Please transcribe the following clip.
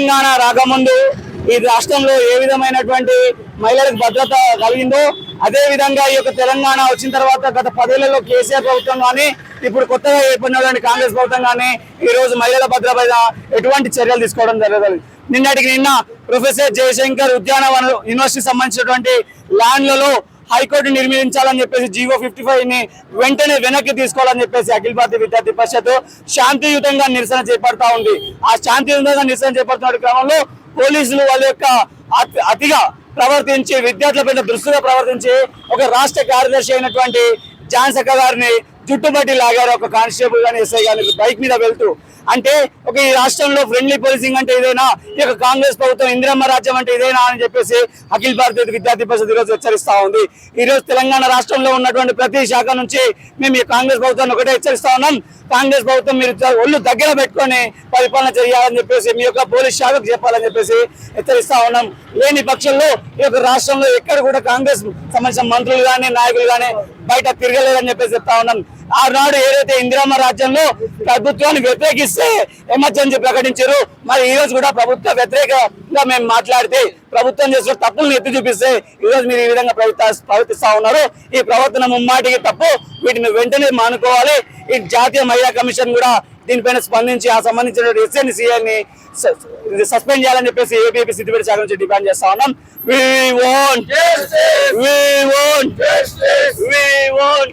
తెలంగాణ రాకముందు ఈ రాష్ట్రంలో ఏ విధమైనటువంటి మహిళలకు భద్రత కలిగిందో అదే విధంగా ఈ యొక్క తెలంగాణ వచ్చిన తర్వాత గత పదేళ్ళలో కేసీఆర్ ప్రభుత్వం కానీ ఇప్పుడు కొత్తగా ఏర్పడినటువంటి కాంగ్రెస్ ప్రభుత్వం కానీ ఈ రోజు మహిళల భద్రత ఎటువంటి చర్యలు తీసుకోవడం జరగదు. నిన్నటికి నిన్న ప్రొఫెసర్ జయశంకర్ ఉద్యానవన యూనివర్సిటీ సంబంధించినటువంటి ల్యాండ్లలో హైకోర్టు నిర్మించాలని చెప్పేసి జీవో ఫిఫ్టీ ఫైవ్ని వెంటనే వెనక్కి తీసుకోవాలని చెప్పేసి అఖిల భారతీయ విద్యార్థి పరిషత్ శాంతియుతంగా నిరసన చేపడతా ఉంది. ఆ శాంతియుతంగా నిరసన చేపడుతున్న క్రమంలో పోలీసులు వాళ్ళ యొక్క అతి- అతిగా ప్రవర్తించి విద్యార్థులపైన దృష్టిగా ప్రవర్తించి ఒక రాష్ట్ర కార్యదర్శి అయినటువంటి జాన్సక్క గారిని జుట్టుబట్టి లాగారు ఒక కానిస్టేబుల్ గాని ఎస్ఐ గాని బైక్ మీద వెళ్తూ అంటే ఒక ఈ రాష్ట్రంలో ఫ్రెండ్లీ పోలీసింగ్ అంటే ఇదేనా ఈ యొక్క కాంగ్రెస్ ప్రభుత్వం ఇందిరమ్మ రాజ్యం అంటే ఇదేనా అని చెప్పేసి అఖిల భారతీయ విద్యార్థి పరిషత్ ఈరోజు హెచ్చరిస్తా ఉంది. ఈరోజు తెలంగాణ రాష్ట్రంలో ఉన్నటువంటి ప్రతి శాఖ నుంచి మేము ఈ కాంగ్రెస్ ప్రభుత్వాన్ని ఒకటే హెచ్చరిస్తా ఉన్నాం. కాంగ్రెస్ ప్రభుత్వం మీరు ఒళ్ళు దగ్గర పెట్టుకొని పరిపాలన చేయాలని చెప్పేసి మీ యొక్క పోలీస్ శాఖకు చెప్పాలని చెప్పేసి హెచ్చరిస్తా ఉన్నాం. లేని పక్షంలో ఈ యొక్క రాష్ట్రంలో ఎక్కడ కూడా కాంగ్రెస్ సంబంధించిన మంత్రులు కానీ నాయకులు కానీ బయట తిరగలేదని చెప్పేసి చెప్తా ఉన్నాం. ఆనాడు ఏదైతే ఇందిరామ రాజ్యంలో ప్రభుత్వాన్ని వ్యతిరేకిస్తే ఎమర్జెన్సీ ప్రకటించారు. మరి ఈ రోజు కూడా ప్రభుత్వ వ్యతిరేకంగా మేము మాట్లాడితే ప్రభుత్వం చేసిన తప్పులను ఎత్తి చూపిస్తే ఈ రోజు మీరు ఈ విధంగా ప్రవర్తిస్తా ఉన్నారు. ఈ ప్రవర్తన ముమ్మాటికి తప్పు. వీటిని వెంటనే మానుకోవాలి. ఈ జాతీయ మహిళా కమిషన్ కూడా దీనిపైన స్పందించి ఆ సంబంధించిన ఎస్ఎన్ సిఐని సస్పెండ్ చేయాలని చెప్పేసి ఏపీపీ సిద్దిపేట శాఖ నుంచి డిమాండ్ చేస్తా ఉన్నాం.